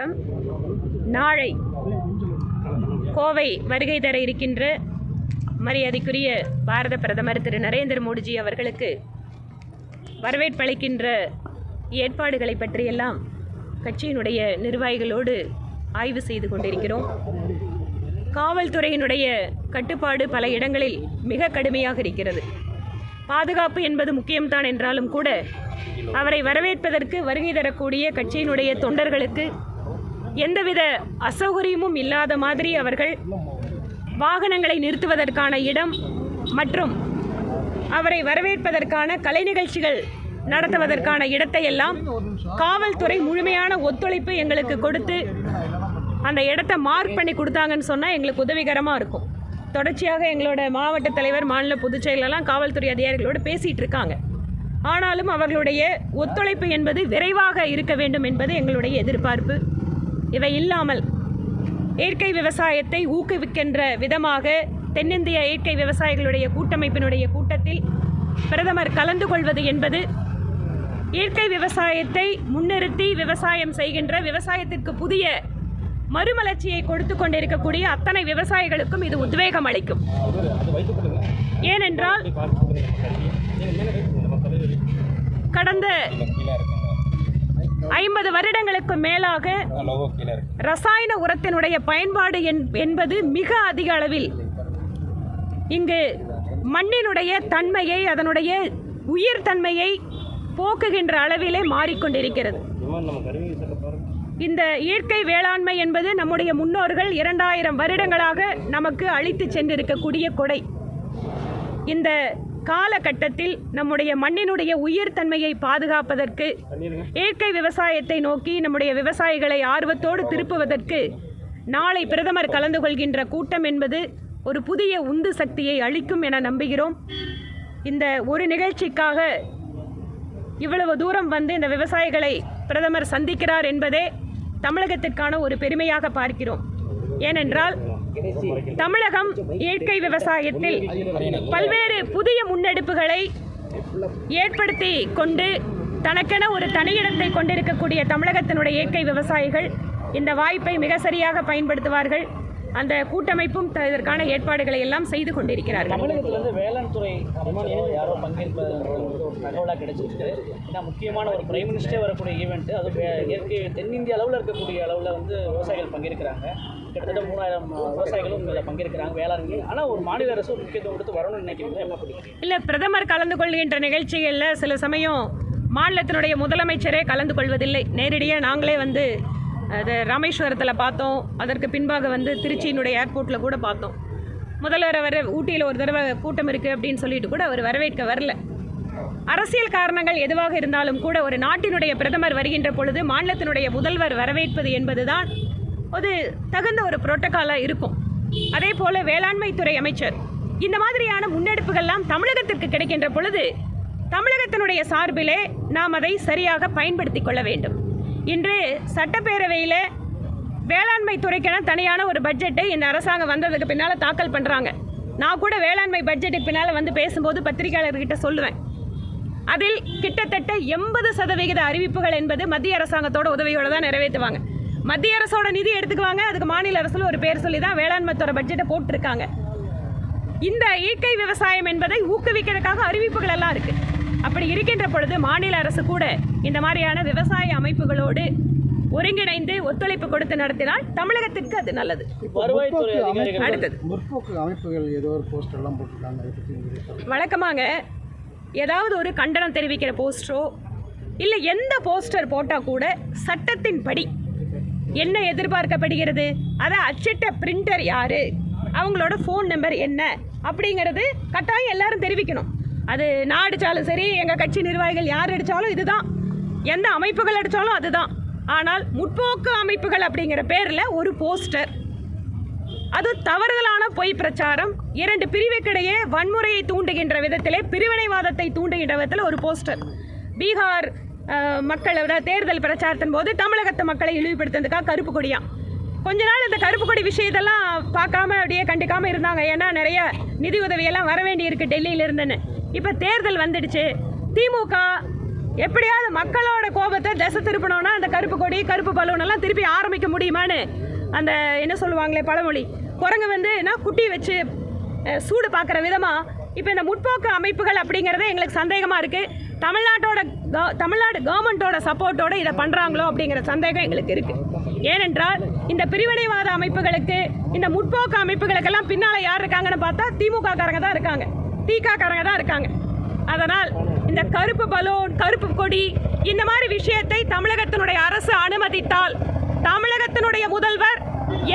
வணக்கம். நாளை கோவை வருகை தர இருக்கின்ற மரியாதைக்குரிய பாரத பிரதமர் திரு நரேந்திர மோடிஜி அவர்களுக்கு வரவேற்பளிக்கின்ற ஏற்பாடுகளை பற்றியெல்லாம் கட்சியினுடைய நிர்வாகிகளோடு ஆய்வு செய்து கொண்டிருக்கிறோம். காவல்துறையினுடைய கட்டுப்பாடு பல இடங்களில் மிக கடுமையாக இருக்கிறது. பாதுகாப்பு என்பது முக்கியம்தான் என்றாலும் கூட அவரை வரவேற்பதற்கு வருகை தரக்கூடிய கட்சியினுடைய தொண்டர்களுக்கு எந்தவித அசௌகரியமும் இல்லாத மாதிரி அவர்கள் வாகனங்களை நிறுத்துவதற்கான இடம் மற்றும் அவரை வரவேற்பதற்கான கலை நிகழ்ச்சிகள் நடத்துவதற்கான இடத்தை எல்லாம் காவல்துறை முழுமையான ஒத்துழைப்பு எங்களுக்கு கொடுத்து அந்த இடத்த மார்க் பண்ணி கொடுத்தாங்கன்னு சொன்னால் எங்களுக்கு உதவிகரமாக இருக்கும். தொடர்ச்சியாக எங்களோட மாவட்ட தலைவர் மாநில பொதுச் செயலெல்லாம் காவல்துறை அதிகாரிகளோடு பேசிகிட்டு இருக்காங்க. ஆனாலும் அவர்களுடைய ஒத்துழைப்பு என்பது விரைவாக இருக்க வேண்டும் என்பது எங்களுடைய எதிர்பார்ப்பு. இவை இல்லாமல் இயற்கை விவசாயத்தை ஊக்குவிக்கின்ற விதமாக தென்னிந்திய இயற்கை விவசாயிகளுடைய கூட்டமைப்பினுடைய கூட்டத்தில் பிரதமர் கலந்து கொள்வது என்பது இயற்கை விவசாயத்தை முன்னிறுத்தி விவசாயம் செய்கின்ற விவசாயத்திற்கு புதிய மறுமலர்ச்சியை கொடுத்து கொண்டிருக்கக்கூடிய அத்தனை விவசாயிகளுக்கும் இது உத்வேகம் அளிக்கும். ஏனென்றால் கடந்த ஐம்பது வருடங்களுக்கு மேலாக ரசாயன உரத்தினுடைய பயன்பாடு என்- என்பது மிக அதிக அளவில் இங்கு மண்ணினுடைய தன்மையை அதனுடைய உயிர் தன்மையை போக்குகின்ற அளவிலே மாறிக்கொண்டிருக்கிறது. இந்த இயற்கை வேளாண்மை என்பது நம்முடைய முன்னோர்கள் இரண்டாயிரம் வருடங்களாக நமக்கு அளித்து சென்றிருக்கக்கூடிய கொடை. இந்த காலகட்டத்தில் நம்முடைய மண்ணினுடைய உயிர் தன்மையை பாதுகாப்பதற்கு இயற்கை விவசாயத்தை நோக்கி நம்முடைய விவசாயிகளை ஆர்வத்தோடு திருப்புவதற்கு நாளை பிரதமர் கலந்து கொள்கின்ற கூட்டம் என்பது ஒரு புதிய உந்து சக்தியை அளிக்கும் என நம்புகிறோம். இந்த ஒரு நிகழ்ச்சிக்காக இவ்வளவு தூரம் வந்து இந்த விவசாயிகளை பிரதமர் சந்திக்கிறார் என்பதே தமிழகத்திற்கான ஒரு பெருமையாக பார்க்கிறோம். ஏனென்றால் தமிழகம் இயற்கை விவசாயத்தில் பல்வேறு புதிய முன்னெடுப்புகளை ஏற்படுத்தி கொண்டு தனக்கென ஒரு தனியிடத்தை கொண்டிருக்கக்கூடிய தமிழகத்தினுடைய இயற்கை விவசாயிகள் இந்த வாய்ப்பை மிக சரியாக பயன்படுத்துவார்கள். அந்த கூட்டமைப்பும் இதற்கான ஏற்பாடுகளை எல்லாம் செய்து கொண்டிருக்கிறார்கள். தமிழகத்துல இருந்து வேளாண் துறை யாரோ பங்கேற்பது தகவலாக கிடைச்சிருக்கு. ஏன்னா முக்கியமான ஒரு பிரைம் மினிஸ்டரே வரக்கூடிய ஈவெண்ட் அது இயற்கை தென்னிந்திய அளவில் இருக்கக்கூடிய அளவில் வந்து விவசாயிகள் பங்கேற்கிறாங்க. கிட்டத்தட்ட மூணாயிரம் விவசாயிகளும் இதில் பங்கேற்கிறாங்க வேளாண்மை ஆனால் ஒரு மாநில அரசு ஒரு முக்கியத்துவம் கொடுத்து வரணும்னு நினைக்கிறீங்க என்ன பிடிக்கும் இல்லை பிரதமர் கலந்து கொள்கின்ற நிகழ்ச்சிகளில் சில சமயம் மாநிலத்தினுடைய முதலமைச்சரே கலந்து கொள்வதில்லை. நேரடியாக நாங்களே வந்து அது ராமேஸ்வரத்தில் பார்த்தோம். அதற்கு பின்பாக வந்து திருச்சியினுடைய ஏர்போர்ட்டில் கூட பார்த்தோம். முதல்வர் அவர் ஊட்டியில் ஒரு தடவை கூட்டம் இருக்குது அப்படின்னு சொல்லிட்டு கூட அவர் வரவேற்க வரல. அரசியல் காரணங்கள் எதுவாக இருந்தாலும் கூட ஒரு நாட்டினுடைய பிரதமர் வருகின்ற பொழுது மாநிலத்தினுடைய முதல்வர் வரவேற்பது என்பதுதான் ஒரு தகுந்த ஒரு புரோட்டோகாலாக இருக்கும். அதே போல் வேளாண்மைத்துறை அமைச்சர் இந்த மாதிரியான முன்னெடுப்புகள்லாம் தமிழகத்திற்கு கிடைக்கின்ற பொழுது தமிழகத்தினுடைய சார்பிலே நாம் அதை சரியாக பயன்படுத்தி கொள்ள வேண்டும். இன்று சட்டப்பேரவையில் வேளாண்மை துறைக்கென தனியான ஒரு பட்ஜெட்டை இந்த அரசாங்கம் வந்ததுக்கு பின்னால் தாக்கல் பண்ணுறாங்க நான் கூட வேளாண்மை பட்ஜெட்டுக்கு பின்னால் வந்து பேசும்போது பத்திரிகையாளர்கிட்ட சொல்லுவேன் அதில் கிட்டத்தட்ட எண்பது சதவிகித அறிவிப்புகள் என்பது மத்திய அரசாங்கத்தோட உதவியோடு தான் நிறைவேற்றுவாங்க. மத்திய அரசோட நிதி எடுத்துக்குவாங்க. அதுக்கு மாநில அரசில் ஒரு பேர் சொல்லி தான் வேளாண்மை துறை பட்ஜெட்டை போட்டிருக்காங்க. இந்த இயற்கை விவசாயம் என்பதை ஊக்குவிக்கிறதுக்காக அறிவிப்புகள் எல்லாம் இருக்குது அப்படி இருக்கின்ற பொழுது மாநில அரசு கூட இந்த மாதிரியான விவசாய அமைப்புகளோடு ஒருங்கிணைந்து ஒத்துழைப்பு கொடுத்து நடத்தினால் தமிழகத்திற்கு அது நல்லது. அடுத்தது. முற்போக்கு அமைப்புகள் ஏதோ ஒரு போஸ்டர் எல்லாம் போட்டிருக்காங்க. வழக்கமாக ஏதாவது ஒரு கண்டனம் தெரிவிக்கிற போஸ்டரோ இல்லை எந்த போஸ்டர் போட்டால் கூட சட்டத்தின்படி என்ன எதிர்பார்க்கப்படுகிறது? அதை அச்சிட்ட பிரிண்டர் யாரு? அவங்களோட ஃபோன் நம்பர் என்ன? அப்படிங்கிறது கட்டாயம் எல்லாரும் தெரிவிக்கணும். அது நான் அடித்தாலும் சரி எங்கள் கட்சி நிர்வாகிகள் யார் அடித்தாலும் இதுதான். எந்த அமைப்புகள் அடித்தாலும் அதுதான். ஆனால் முற்போக்கு அமைப்புகள் அப்படிங்கிற பேரில் ஒரு போஸ்டர். அது தவறுதலான பொய் பிரச்சாரம். இரண்டு பிரிவுக்கிடையே வன்முறையை தூண்டுகின்ற விதத்திலே பிரிவினைவாதத்தை தூண்டுகின்ற விதத்தில் ஒரு போஸ்டர். பீகார் மக்களோட தேர்தல் பிரச்சாரத்தின் போது தமிழகத்து மக்களை இழிவுபடுத்துறதுக்காக கருப்பு கொடியான் கொஞ்ச நாள் இந்த கருப்பு கொடி விஷயத்தெல்லாம் பார்க்காம அப்படியே கண்டுக்காம இருந்தாங்க. ஏன்னா நிறைய நிதி உதவியெல்லாம் வர வேண்டியிருக்கு டெல்லியில இருந்துன்னு. இப்போ தேர்தல் வந்துடுச்சு. திமுக எப்படியாவது மக்களோட கோபத்தை திசை திருப்பணும்னா அந்த கருப்பு கொடி கருப்பு பலூன் எல்லாம் திருப்பி ஆரம்பிக்க முடியுமான்னு அந்த என்ன சொல்லுவாங்களே பழமொழி. குரங்கு வந்து என்ன குட்டி வச்சு சூடு பார்க்குற விதமாக இப்போ இந்த முற்போக்கு அமைப்புகள் அப்படிங்கிறத எங்களுக்கு சந்தேகமாக இருக்குது தமிழ்நாட்டோட தமிழ்நாடு கவர்மெண்ட்டோட சப்போர்ட்டோட இதை பண்ணுறாங்களோ அப்படிங்கிற சந்தேகம் எங்களுக்கு இருக்குது ஏனென்றால் இந்த பிரிவினைவாத அமைப்புகளுக்கு இந்த முற்போக்கு அமைப்புகளுக்கெல்லாம் பின்னால் யார் இருக்காங்கன்னு பார்த்தா திமுக காரங்க தான் இருக்காங்க. திக காரங்க தான் இருக்காங்க. அதனால் இந்த கருப்பு பலூன் கருப்பு கொடி இந்த மாதிரி விஷயத்தை தமிழகத்தினுடைய அரசு அனுமதித்தால் தமிழகத்தினுடைய முதல்வர்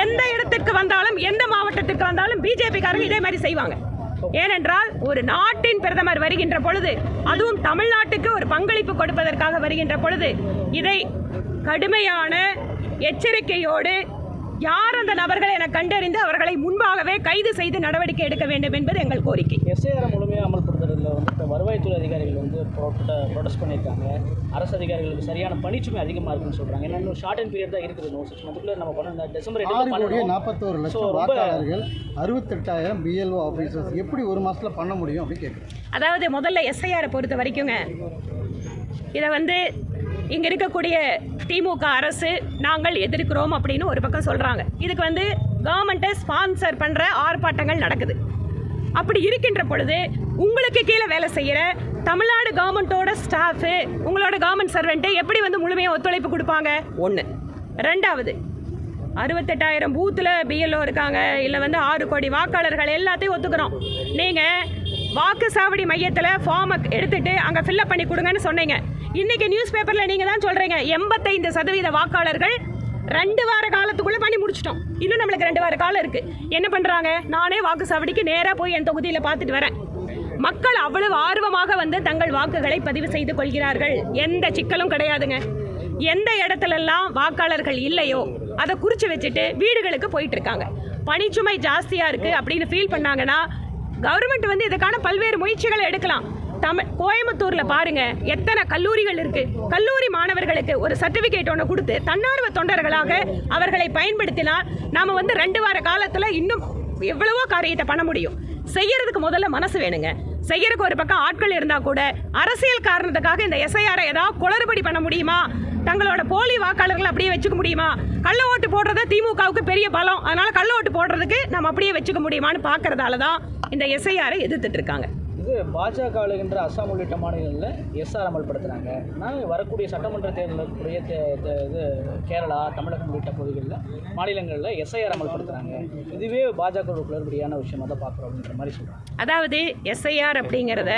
எந்த இடத்திற்கு வந்தாலும் எந்த மாவட்டத்திற்கு வந்தாலும் பிஜேபி காரங்க இதே மாதிரி செய்வாங்க. ஏனென்றால் ஒரு நாட்டின் பிரதமர் வருகின்ற பொழுது அதுவும் தமிழ்நாட்டுக்கு ஒரு பங்களிப்பு கொடுப்பதற்காக வருகின்ற பொழுது இதை கடுமையான எச்சரிக்கையோடு யார் அந்த நபர்களை என கண்டறிந்து அவர்களை முன்பாகவே கைது செய்து நடவடிக்கை எடுக்க வேண்டும் என்பது கோரிக்கை. எஸ்ஐஆர் முழுமையாக அமல்படுத்துறதுல வந்து இப்போ வருவாய்த்துறை அதிகாரிகள் வந்து ப்ரொடெஸ்ட் பண்ணியிருக்காங்க. அரசு அதிகாரிகளுக்கு சரியான பணிச்சுமை அதிகமாக இருக்குன்னு சொல்கிறாங்க ஏன்னா இன்னும் ஷார்ட் அண்ட் பீரியட் தான் இருக்குது. இன்னும் சிக்ஸ் மந்த்துக்குள்ளே நம்ம பண்ண டிசம்பர் பண்ணணும். நாற்பத்தோரு So, லட்சம் வாக்காளர்கள் அறுபத்தெட்டாயிரம் பிஎல்ஓ ஆஃபீஸர்ஸ் எப்படி ஒரு மாதத்தில் பண்ண முடியும் அப்படின்னு கேட்குறேன் அதாவது முதல்ல எஸ்ஐஆரை பொறுத்த வரைக்குங்க இதை வந்து இங்கே இருக்கக்கூடிய திமுக அரசு நாங்கள் எதிர்க்கிறோம் அப்படின்னு ஒரு பக்கம் சொல்கிறாங்க இதுக்கு வந்து கவர்மெண்ட்டை ஸ்பான்சர் பண்ணுற ஆர்ப்பாட்டங்கள் நடக்குது. அப்படி இருக்கின்ற பொழுது உங்களுக்கு கீழே வேலை செய்கிற தமிழ்நாடு கவர்மெண்ட்டோட ஸ்டாஃபு உங்களோட கவர்மெண்ட் சர்வெண்ட்டு எப்படி வந்து முழுமையாக ஒத்துழைப்பு கொடுப்பாங்க? ஒன்று ரெண்டாவது அறுபத்தெட்டாயிரம் பூத்தில் பிஎல்ஓ இருக்காங்க இல்லை வந்து ஆறு கோடி வாக்காளர்கள் எல்லாத்தையும் ஒத்துக்கிறோம். நீங்கள் வாக்கு சாவடி மையத்தில் ஃபார்மை எடுத்துட்டு அங்கே ஃபில்அப் பண்ணி கொடுங்கன்னு சொன்னீங்க. இன்னைக்கு நியூஸ் பேப்பரில் நீங்கள் தான் சொல்கிறீங்க எண்பத்தைந்து சதவீத வாக்காளர்கள் ரெண்டு வார காலத்துக்குள்ளே பண்ணி முடிச்சிட்டோம். இன்னும் நம்மளுக்கு ரெண்டு வார காலம் இருக்குது என்ன பண்ணுறாங்க நானே வாக்கு சாவடிக்கு நேராக போய் என் தொகுதியில் பார்த்துட்டு வரேன். மக்கள் அவ்வளவு ஆர்வமாக வந்து தங்கள் வாக்குகளை பதிவு செய்து கொள்கிறார்கள். எந்த சிக்கலும் கிடையாதுங்க. எந்த இடத்துலலாம் வாக்காளர்கள் இல்லையோ அதை குறித்து வச்சுட்டு வீடுகளுக்கு போயிட்டு இருக்காங்க. பணிச்சுமை ஜாஸ்தியாக இருக்குது அப்படின்னு ஃபீல் பண்ணாங்கன்னா கவர்மெண்ட் வந்து இதுக்கான பல்வேறு முயற்சிகளை எடுக்கலாம். தமிழ் கோயம்புத்தூரில் பாருங்க எத்தனை கல்லூரிகள் இருக்கு. கல்லூரி மாணவர்களுக்கு ஒரு சர்டிஃபிகேட் ஒன்று கொடுத்து தன்னார்வ தொண்டர்களாக அவர்களை பயன்படுத்தினால் நாம் வந்து ரெண்டு வார காலத்தில் இன்னும் எவ்வளவோ காரியத்தை பண்ண முடியும். செய்யறதுக்கு முதல்ல மனசு வேணுங்க. செய்யறதுக்கு ஒரு பக்கம் ஆட்கள் இருந்தால் கூட அரசியல் காரணத்துக்காக இந்த எஸ்ஐஆரை ஏதாவது குளறுபடி பண்ண முடியுமா? தங்களோட போலி வாக்காளர்களை அப்படியே வச்சுக்க முடியுமா? கள்ள ஓட்டு போடுறது திமுகவுக்கு பெரிய பலம். அதனால கள்ள ஓட்டு போடுறதுக்கு நம்ம அப்படியே வச்சுக்க முடியுமான்னு பார்க்கறதால தான் இந்த எஸ்ஐஆரை எதிர்த்துட்டு இருக்காங்க. இது பாஜக ஆளுகின்ற அஸ்ஸாம் உள்ளிட்ட மாநிலங்களில் எஸ்ஆர் அமல்படுத்துகிறாங்க ஆனால் வரக்கூடிய சட்டமன்ற தேர்தலுக்குரிய தே- இது கேரளா தமிழகம் உள்ளிட்ட பகுதிகளில் மாநிலங்களில் எஸ்ஐஆர் அமல்படுத்துகிறாங்க இதுவே பாஜக ஒரு குளறுபடியான விஷயமா தான் பார்க்குறோம் அப்படின்ற மாதிரி சொல்கிறாங்க அதாவது எஸ்ஐஆர் அப்படிங்கிறத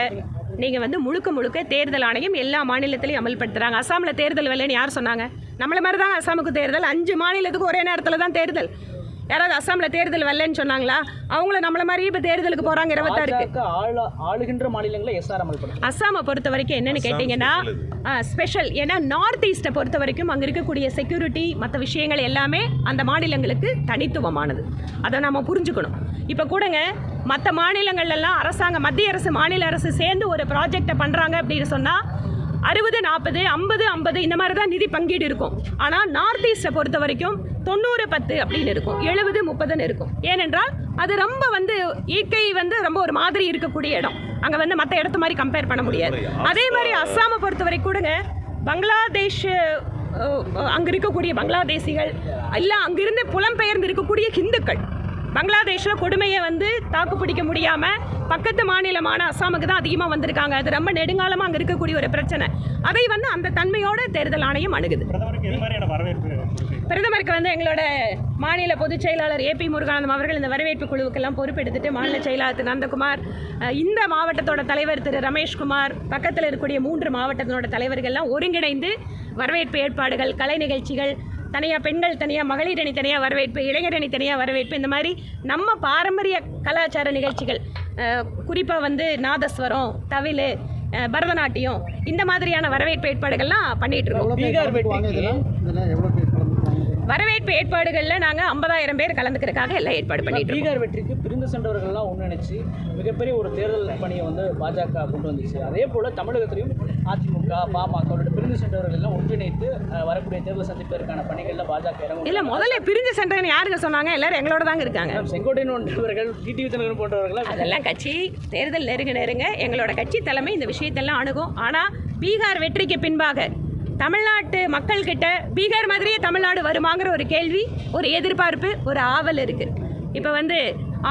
நீங்கள் வந்து முழுக்க முழுக்க தேர்தல் ஆணையம் எல்லா மாநிலத்திலையும் அமல்படுத்துகிறாங்க அஸ்ஸாமில் தேர்தல் வேலைன்னு யார் சொன்னாங்க? நம்மள மாதிரி தான் அஸ்ஸாமுக்கு தேர்தல். அஞ்சு மாநிலத்துக்கு ஒரே நேரத்தில் தான் தேர்தல். யாராவது அஸ்ஸாமில் தேர்தல் வரலன்னு சொன்னாங்களா? அவங்கள நம்மள மாதிரி இப்போ தேர்தலுக்கு போகிறாங்க இருபத்தாறுக்கு ஆளுகின்ற மாநிலங்களில் எஸ்ஆர் அமல்படுத்தும் அஸ்ஸாமை பொறுத்த வரைக்கும் என்னன்னு கேட்டிங்கன்னா ஸ்பெஷல் ஏன்னா நார்த் ஈஸ்ட்டை பொறுத்த வரைக்கும் அங்கே இருக்கக்கூடிய செக்யூரிட்டி மற்ற விஷயங்கள் எல்லாமே அந்த மாநிலங்களுக்கு தனித்துவமானது. அதை நம்ம புரிஞ்சுக்கணும். இப்போ கூடங்க மற்ற மாநிலங்கள்லாம் அரசாங்கம் மத்திய அரசு மாநில அரசு சேர்ந்து ஒரு ப்ராஜெக்டை பண்ணுறாங்க அப்படின்னு சொன்னால் அறுபது நாற்பது ஐம்பது ஐம்பது இந்த மாதிரி தான் நிதி பங்கீடு இருக்கும். ஆனால் நார்த் ஈஸ்ட்டை பொறுத்த வரைக்கும் தொண்ணூறு பத்து அப்படின்னு இருக்கும். எழுபது முப்பதுன்னு இருக்கும். ஏனென்றால் அது ரொம்ப வந்து இயற்கை வந்து ரொம்ப ஒரு மாதிரி இருக்கக்கூடிய இடம். அங்கே வந்து மற்ற இடத்து மாதிரி கம்பேர் பண்ண முடியாது. அதே மாதிரி அஸ்ஸாமை பொறுத்தவரை கூடங்க பங்களாதேஷ் அங்கே இருக்கக்கூடிய பங்களாதேசிகள் இல்லை அங்கிருந்து புலம்பெயர்ந்து இருக்கக்கூடிய ஹிந்துக்கள். பங்களாதேஷில் கொடுமையை வந்து தாக்கு பிடிக்க முடியாமல் பக்கத்து மாநிலமான அஸ்ஸாமுக்கு தான் அதிகமாக வந்திருக்காங்க. அது ரொம்ப நெடுங்காலமாக அங்கே இருக்கக்கூடிய ஒரு பிரச்சனை. அதை வந்து அந்த தன்மையோட தேர்தல் ஆணையம் அணுகுது. பிரதமருக்கு வந்து எங்களோட மாநில பொதுச் செயலாளர் ஏபி முருகானந்தம் அவர்கள் இந்த வரவேற்பு குழுவுக்கெல்லாம் பொறுப்பெடுத்துட்டு மாநில செயலாளர் திரு நந்தகுமார் இந்த மாவட்டத்தோட தலைவர் திரு ரமேஷ்குமார் பக்கத்தில் இருக்கக்கூடிய மூன்று மாவட்டத்தினோட தலைவர்கள்லாம் ஒருங்கிணைந்து வரவேற்பு ஏற்பாடுகள் கலை நிகழ்ச்சிகள் தனியாக பெண்கள் தனியாக மகளிர் அணி தனியாக வரவேற்பு இளைஞர் அணி தனியாக வரவேற்பு இந்த மாதிரி நம்ம பாரம்பரிய கலாச்சார நிகழ்ச்சிகள் குறிப்பாக வந்து நாதஸ்வரம் தவில் அஹ், பரதநாட்டியம் இந்த மாதிரியான வரவேற்பு ஏற்பாடுகள்லாம் பண்ணிட்டு இருக்கோம். வரவேற்பு ஏற்பாடுகளில் நாங்கள் ஐம்பதாயிரம் பேர் கலந்துக்கிறதுக்காக எல்லாம் ஏற்பாடு பண்ணிட்டு பீகார் வெற்றிக்கு பிரிந்து சென்றவர்கள்லாம் ஒன்றிணைச்சு மிகப்பெரிய ஒரு தேர்தல் பணியை வந்து பாஜக கொண்டு வந்துச்சு. அதே போல் தமிழகத்திலையும் அதிமுக பாமக பிரிந்து சென்றவர்கள் எல்லாம் ஒன்றிணைத்து வரக்கூடிய தேர்தல் சந்திப்பதற்கான பணிகளில் பாஜக இறங்கும் இல்லை முதல்ல பிரிஞ்சு சென்றேன்னு யாருங்க சொன்னாங்க? எல்லாரும் எங்களோட தாங்க இருக்காங்க. செங்கோட்டையன் போன்றவர்கள் டிடிவி தினகரன் போன்றவர்கள் அதெல்லாம் கட்சி தேர்தல் நெருங்க நெருங்க எங்களோட கட்சி தலைமை இந்த விஷயத்தெல்லாம் அணுகும். ஆனால் பீகார் வெற்றிக்கு பின்பாக தமிழ்நாட்டு மக்கள்கிட்ட பீகார் மாதிரியே தமிழ்நாடு வருமாங்கிற ஒரு கேள்வி ஒரு எதிர்பார்ப்பு ஒரு ஆவல் இருக்குது இப்போ வந்து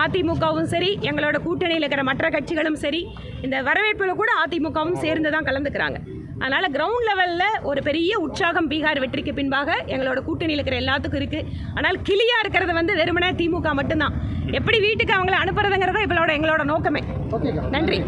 அதிமுகவும் சரி எங்களோட கூட்டணியில் இருக்கிற மற்ற கட்சிகளும் சரி இந்த வரவேற்பில் கூட அதிமுகவும் சேர்ந்து தான் கலந்துக்கிறாங்க. அதனால் கிரவுண்ட் லெவலில் ஒரு பெரிய உற்சாகம் பீகார் வெற்றிக்கு பின்பாக எங்களோட கூட்டணியில் இருக்கிற எல்லாத்துக்கும் இருக்குது ஆனால் கிளியாக இருக்கிறது வந்து வெறுமனே திமுக மட்டும்தான். எப்படி வீட்டுக்கு அவங்கள அனுப்புறதுங்கிறத இவளோட எங்களோட நோக்கமே. ஓகே நன்றி.